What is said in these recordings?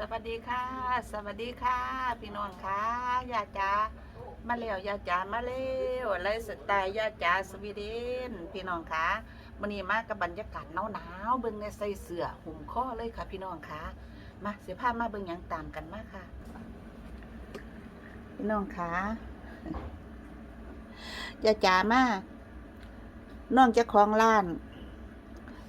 สวัสดีค่ะ สวัสดีค่ะ พี่น้องค่ะยาจ๋ามาแล้วยาจ๋ามาแล้วไรสไตล์ยาจ๋าสวีเดน พี่น้องค่ะวันนี้มากับบรรยากาศหนาวๆเบิ่งในใส่เสื้อห่มข้อเลยค่ะ พี่น้องค่ะมาเสียภามาเบิ่งยังตามกันมาค่ะ พี่น้องค่ะยาจ๋ามาน้องเจ้าของร้าน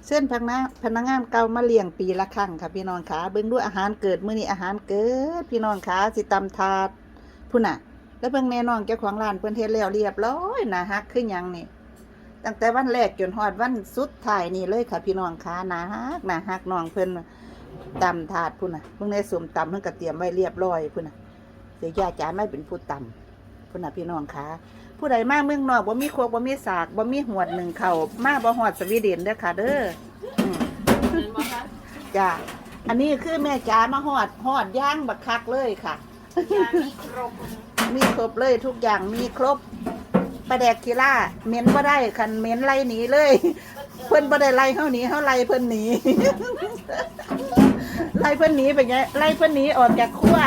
เส้นพนักพนักงานเก่ามาเลี้ยงปีละครั้งค่ะพี่น้องขาเบิ่งดูอาหารเกิดมื้อนี้อาหารเกิด พี่น้องขาสิตำถาดพุ่น่ะ แล้วเบิ่งแม่น้องเจ้าของร้านเพิ่นเฮ็ดแล้วเรียบร้อยน่าฮักคือหยังนี่ตั้งแต่วันแรกจนฮอดวันสุดท้ายนี่เลยค่ะ พี่น้องขาน่าฮักน่าฮักน้องเพิ่นตำถาดพุ่น่ะเบิ่งในสมตำเพิ่นก็เตรียมไว้เรียบร้อยพุ่น่ะเสียยาจ๋าไม่เป็นผู้ตำพุ่น่ะพี่น้องขา ผู้ใดมาเมืองนอกบ่มีโคกบ่มีสากบ่มีหวดหนึ่งเข่าวมาบ่ฮอดสวีเดนเด้อค่ะ เด้ออืมเห็นไหมคะจ้าอันนี้คือแม่จ๋ามาหอดหอดย่างบักคักเลยค่ะ ยามีครบมีครบเลยทุกอย่างมีครบปลาแดกกีล่าเหม็นบ่ได้คันเหม็นไล่หนีเลย เพิ่นบ่ได้ไล่เฮาหนีเฮาไล่เพิ่นหนีไล่เพิ่นหนีไปไงไล่เพิ่นหนีออกจากครัว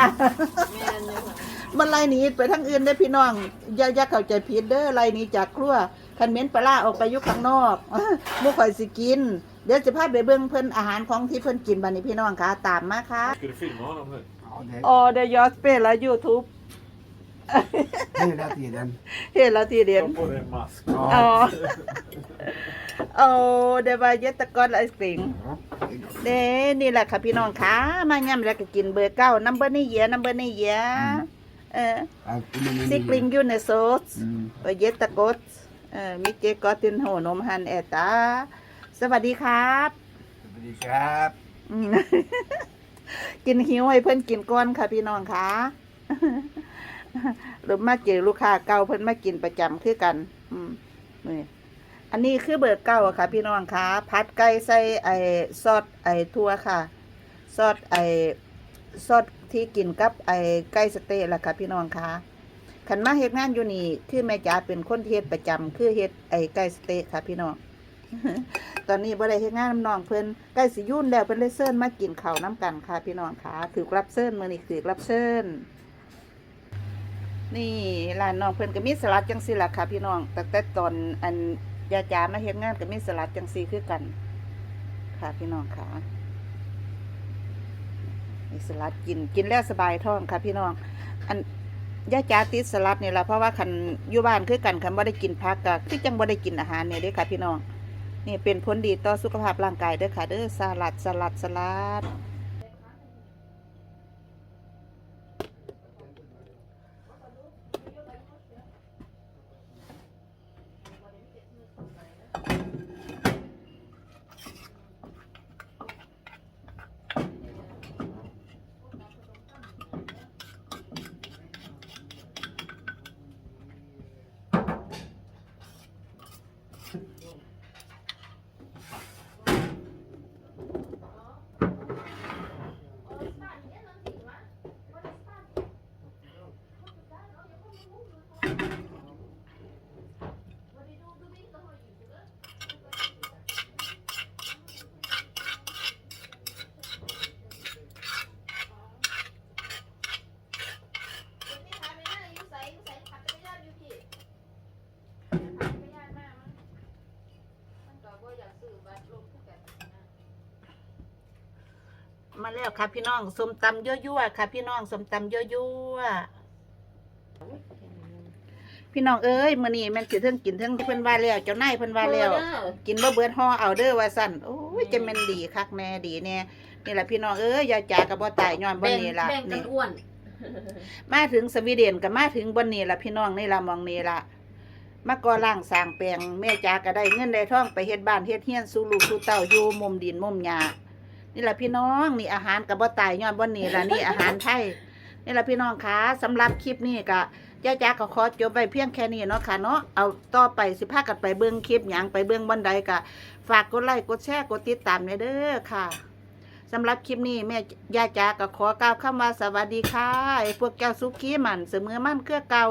แม่นอยู่ค่ะ มันไล่หนีไปทางอื่นได้อพี่น้องอย่าอย่าเข้าใจผิดเด้อไล่หนีจากครัวคันเหม็นปลาร้าออกไปอยู่ข้างนอกหมู่ข่อยสิกิน เดี๋ยวจะพาไปเบิ่งเพิ่นอาหารของที่เพิ่นกินบัดนี้พี่น้องค่ะตามมาค่ะ Ska du filma honom nu? Ja, det Ja, det jag spelar Youtube hela tiden. hela Ta tiden. på dig en mask. Ja. Och det var jättegott älskling. Ja, det är gott. เด้นี่แหละค่ะพี่น้องค่ะ มาย่ำแล้วก็กินเบอร์เก้านัมเบอร์นี่เยอะนัมเบอร์นี่เยอะเออ Allt i min ซิกลิงยู เนโซส Mm. เออเยตกดเออมิเจกอตินโหนมฮันแอตา สวัสดีครับ สวัสดีครับอืมกินหิวให้เพิ่นกินก้อนค่ะพี่น้องค่ะหรือมาเจอลูกค้าเก่าเพิ่นมากินประจำคือกัน อืมนี่อันนี้คือเบอร์เก้าอะค่ะ พี่น้องค่ะผัดไก่ใส่ไอ้ซอสไอ้ทั่วค่ะ ซอสไอ้ ซอสที่กินกับไอ้ไก่สเต๊ะล่ะค่ะพี่น้องค่ะขันมาเฮ็ดงานอยู่นี่คือแม่จ๋าเป็นคนเฮ็ดประจำคือเฮ็ดไอ้ไก่สเต๊ะค่ะพี่น้องตอนนี้บ่ได้เฮ็ดงานน้ำน้องเพิ่นใกล้สิยุ่นแล้วเพิ่นเลยเชิญมากินข้าวน้ำกันค่ะ พี่น้องค่ะถือรับเชิญมื้อนี้ถือรับเชิญนี่ร้านน้องเพิ่นก็มีสลัดจังซี่ล่ะค่ะ พี่น้องตั้งแต่ตอนอันยาจามาเฮ็ดงานก็มีสลัดจังซี่คือกัน ค่ะพี่น้องค่ะ สลัดกินกินแล้วสบายท้องค่ะพี่น้อง อันยาจ้าติดสลัดนี่ล่ะเพราะว่าคันอยู่บ้านคือกันคันบ่ได้กินผักก็คือจังบ่ได้กินอาหารเนี่ยเด้อค่ะพี่น้องนี่เป็นผลดีต่อสุขภาพร่างกายเด้อค่ะเด้อสลัดสลัดสลัด มาแล้วค่ะพี่น้องสมตำยั่วๆค่ะ พี่น้องสมตำยั่วๆพี่น้องเอ้ยมื้อนี้แม่นสิเทิงกินเทิงเพิ่นว่าแล้วเจ้านายเพิ่นว่าแล้ว กินบ่เบิดห่อเอาเด้อว่าสั่นโอ้ยจะแม่นดีคักแน่ดีแน่นี่แหละพี่น้องเอ้ยยายจ๋าก็บ่ตายย้อนบ่นี้ล่ะแบ่งกันี่นอ้วน มาถึงสวีเดนก็มาถึงบนนี้ล่ะพี่น้องนี่ล่ะมองนี่ล่ะมาก่อร่างสร้างแปลงแม่จ๋าก็ได้เงินได้ทองไปเฮ็ดบ้านเฮ็ดเฮียนสู่ลูกสู่เต้าอยู่มุมดินมุมหญ้า นี่แหละพี่น้องนี่อาหารก็บ่ตายย้อนบนนี้ล่ะนี่อาหารไทยนี่แหละพี่น้องคะสำหรับคลิปนี้ก็ย่าจ๋าก็ขอจบไว้เพียงแค่นี้เนาะค่ะเนาะเอาต่อไปสิพากันไปเบิ่งคลิปหยังไปเบิ่งบันไดก็ฝากกดไลค์กดแชร์กดติดตามเด้อค่ะสำหรับคลิปนี้แม่ย่าจ๋าก็ขอกล่าวคำว่าสวัสดีค่ะไอ้พวกแก้วสุขีมันเสมอมั่นเครือเก่า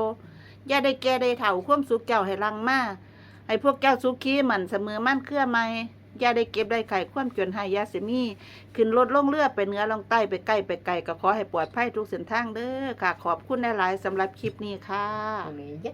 ย่าได้แก่ได้เถ่าควมสุขเจ้าให้ลังมาไอ้พวกแก้วสุขีมันเสมอมั่นเครือใหม่ อย่าได้เก็บได้ไข่ความจนให้ยาสิมีขึ้นรถลงเรือไปเนื้อลงใต้ไปใกล้ไปไกลก็ขอให้ปลอดภัยทุกเส้นทางเด้อค่ะ ขอบคุณหลายๆสำหรับคลิปนี้ค่ะ